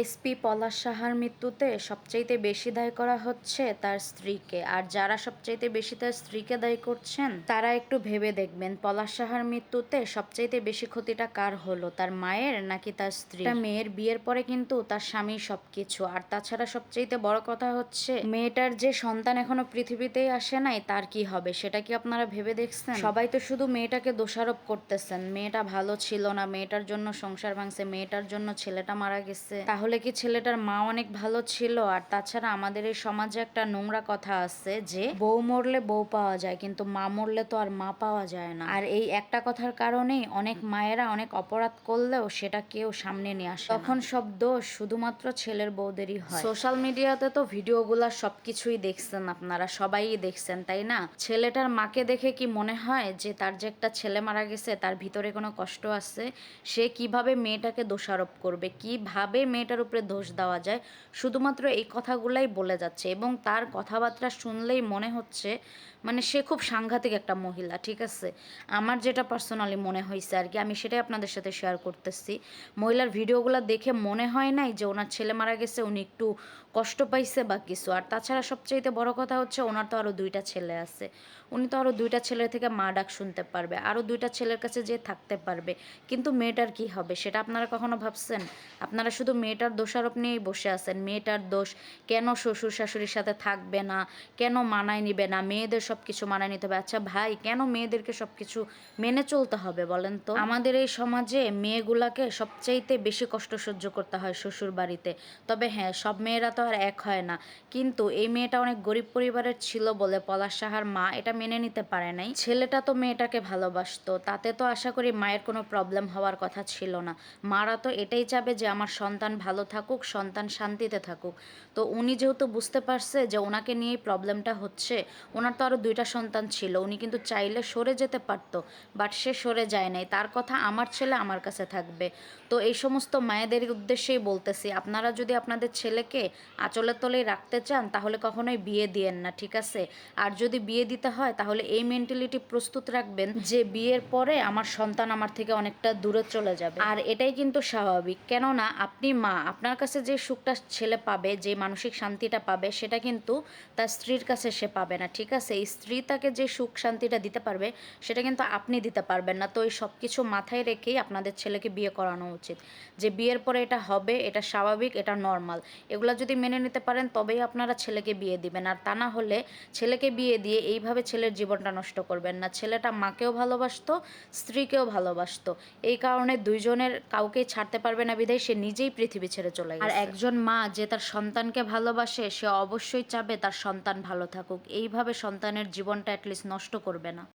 SP পলাশ সাহার মৃত্যুতে সবচাইতে বেশি দায়ী করা হচ্ছে তার স্ত্রীকে। আর যারা সবচাইতে বেশি তার স্ত্রীকে দায়ী করছেন, তারা একটু ভেবে দেখবেন পলাশ সাহার মৃত্যুতে সবচাইতে বেশি ক্ষতিটা কার হলো, তার মায়ের নাকি তার স্ত্রী মেয়ের বিয়ের পরে কিন্তু তার স্বামী সবকিছু। আর তাছাড়া সবচাইতে বড় কথা হচ্ছে, মেয়েটার যে সন্তান এখনও পৃথিবীতেই আসে নাই, তার কি হবে? সেটা কি আপনারা ভেবে দেখছেন? সবাই তো শুধু মেয়েটাকে দোষারোপ করতেছেন। মেয়েটা ভালো ছিল না, মেয়েটার জন্য সংসার ভাঙছে, মেয়েটার জন্য ছেলেটা মারা গেছে। তাহলে কি ছেলেটার মা অনেক ভালো ছিল? আর তাছাড়া আমাদের এই সমাজে একটা নোংরা কথা আছে যে, বউ মরলে বউ পাওয়া যায়, কিন্তু মা মরলে তো আর মা পাওয়া যায় না। আর এই একটা কথার কারণেই অনেক মায়েরা অনেক অপরাধ করলেও সেটা কেউ সামনে নিয়ে আসে তখন সব দোষ শুধুমাত্র ছেলের বউদেরই হয়। সোশ্যাল মিডিয়াতে তো ভিডিও ভিডিওগুলা সবকিছুই দেখছেন আপনারা সবাই দেখছেন, তাই না? ছেলেটার মাকে দেখে কি মনে হয় যে, তার যে একটা ছেলে মারা গেছে, তার ভিতরে কোনো কষ্ট আছে? সে কীভাবে মেয়েটাকে দোষারোপ করবে? কীভাবে মেয়েটার উপরে দোষ দেওয়া যায়। শুধুমাত্র এই কথাগুলাই বলে যাচ্ছে এবং তার কথাবার্তা শুনলেই মনে হচ্ছে মানে সে খুব সাংঘাতিক একটা মহিলা, ঠিক আছে? আমার যেটা পার্সোনালি মনে হয়েছে আর কি, আমি সেটাই আপনাদের সাথে শেয়ার করতেছি। মহিলার ভিডিওগুলো দেখে মনে হয় নাই যে ওনার ছেলে মারা গেছে, উনি একটু কষ্ট পাইছে বা কিছু। আর তাছাড়া সবচাইতে বড় কথা হচ্ছে, ওনার তো আরও দুইটা ছেলে আছে। উনি তো আরও দুইটা ছেলের থেকে মা ডাক শুনতে পারবে আরও দুইটা ছেলের কাছে যে থাকতে পারবে। কিন্তু মেয়েটার কি হবে, সেটা আপনারা কখনো ভাবছেন? আপনারা শুধু মেয়েটার দোষারোপ নিয়েই বসে আছেন। মেয়েটার দোষ কেন শ্বশুর শাশুড়ির সাথে থাকবে না? কেন মানায় নিবে না? মেয়েদের সব কিছু মানায় নিতে হবে। আচ্ছা ভাই, কেন মেয়েদেরকে সব কিছু মেনে চলতে হবে বলেন তো? আমাদের এই সমাজে মেয়েগুলাকে সবচাইতে বেশি কষ্ট সহ্য করতে হয় শ্বশুর বাড়িতে তবে হ্যাঁ সব মেয়েরা তো আর এক হয় না। কিন্তু এই মেয়েটা অনেক গরিব পরিবারের ছিল বলে পলাশ সাহার মা এটা মেনে নিতে পারে নাই। ছেলেটা তো মেয়েটাকে ভালোবাসতো। তাতে তো আশা করি মায়ের কোনো প্রবলেম হওয়ার কথা ছিল না। মারা তো এটাই চাবে যে আমার সন্তান ভালো থাকুক, সন্তান শান্তিতে থাকুক। তো উনি যেহেতু বুঝতে পারছে যে ওনাকে নিয়েই প্রবলেমটা হচ্ছে, ওনার তো আরও দুইটা সন্তান ছিল, উনি কিন্তু চাইলে সরে যেতে পারতো, বাট সে সরে যায় নাই। তার কথা আমার ছেলে আমার কাছে থাকবে। তো এই সমস্ত মায়েদের উদ্দেশ্যেই বলতেছি, আপনারা যদি আপনাদের ছেলেকে আঁচলের তলেই রাখতে চান, তাহলে কখনোই বিয়ে দিয়েন না, ঠিক আছে? আর যদি বিয়ে দিতে হয়, তাহলে এই মেন্টালিটি প্রস্তুত রাখবেন যে বিয়ের পরে আমার সন্তান আমার থেকে অনেকটা দূরে চলে যাবে। আর এটাই কিন্তু স্বাভাবিক। কেননা আপনি মা আপনার কাছে যে সুখটা ছেলে পাবে, যে মানসিক শান্তিটা পাবে, সেটা কিন্তু তার স্ত্রীর কাছে সে পাবে না, ঠিক আছে? স্ত্রী তাকে যে সুখ শান্তিটা দিতে পারবে, সেটা কিন্তু আপনি দিতে পারবেন না। তো এই সব কিছু মাথায় রেখেই আপনাদের ছেলেকে বিয়ে করানো উচিত। যে বিয়ের পরে এটা হবে, এটা স্বাভাবিক, এটা নর্মাল। এগুলো যদি মেনে নিতে পারেন, তবেই আপনারা ছেলেকে বিয়ে দিবেন। আর তা না হলে ছেলেকে বিয়ে দিয়ে এইভাবে ছেলের জীবনটা নষ্ট করবেন না। ছেলেটা মাকেও ভালোবাসতো, স্ত্রীকেও ভালোবাসতো। এই কারণে দুইজনের কাউকেই ছাড়তে পারবে না বিধায় সে নিজেই পৃথিবী ছেড়ে চলে গেছে। আর একজন মা যে তার সন্তানকে ভালোবাসে সে অবশ্যই চাবে তার সন্তান ভালো থাকুক। এইভাবে সন্তানের জীবনটা অ্যাটলিস্ট নষ্ট করবে না।